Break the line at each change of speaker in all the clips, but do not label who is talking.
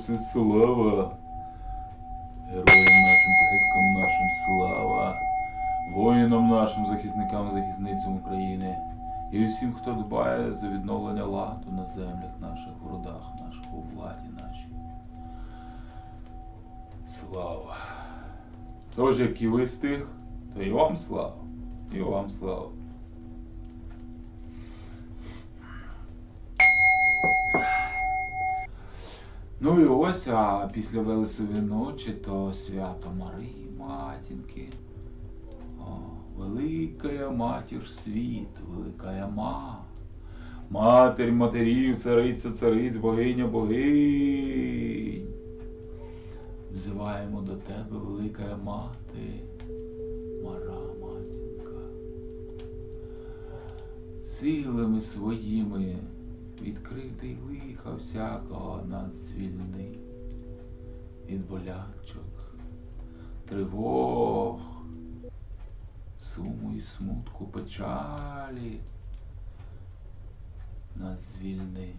Ісусе, слава! Героям нашим, предкам нашим слава! Воїнам нашим, захисникам, захисницям України і усім, хто дбає за відновлення ладу на землях наших, в родах наших, у владі нашій. Слава! Тож, як і ви з тих, то і вам слава, і вам слава. Ну і ось, а після Велесової ночі то свято Марії Матінки. О, великая матір світу, великая ма. Матерь матерів, цариця цариць, богиня богинь. Взиваємо до тебе, велика мати, мара матінка. Силами своїми відкрив ти лиха всякого нас звільни від болячок, тривог, суму і смутку, печалі. Нас звільни.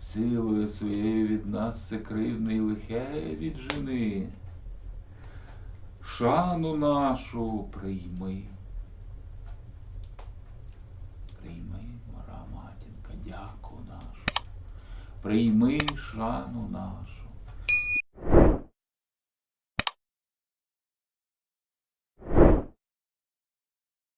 Силою своєю від нас все кривне лихе віджени. Шану нашу. Прийми, мара матінка, дяку нашу. Прийми шану нашу.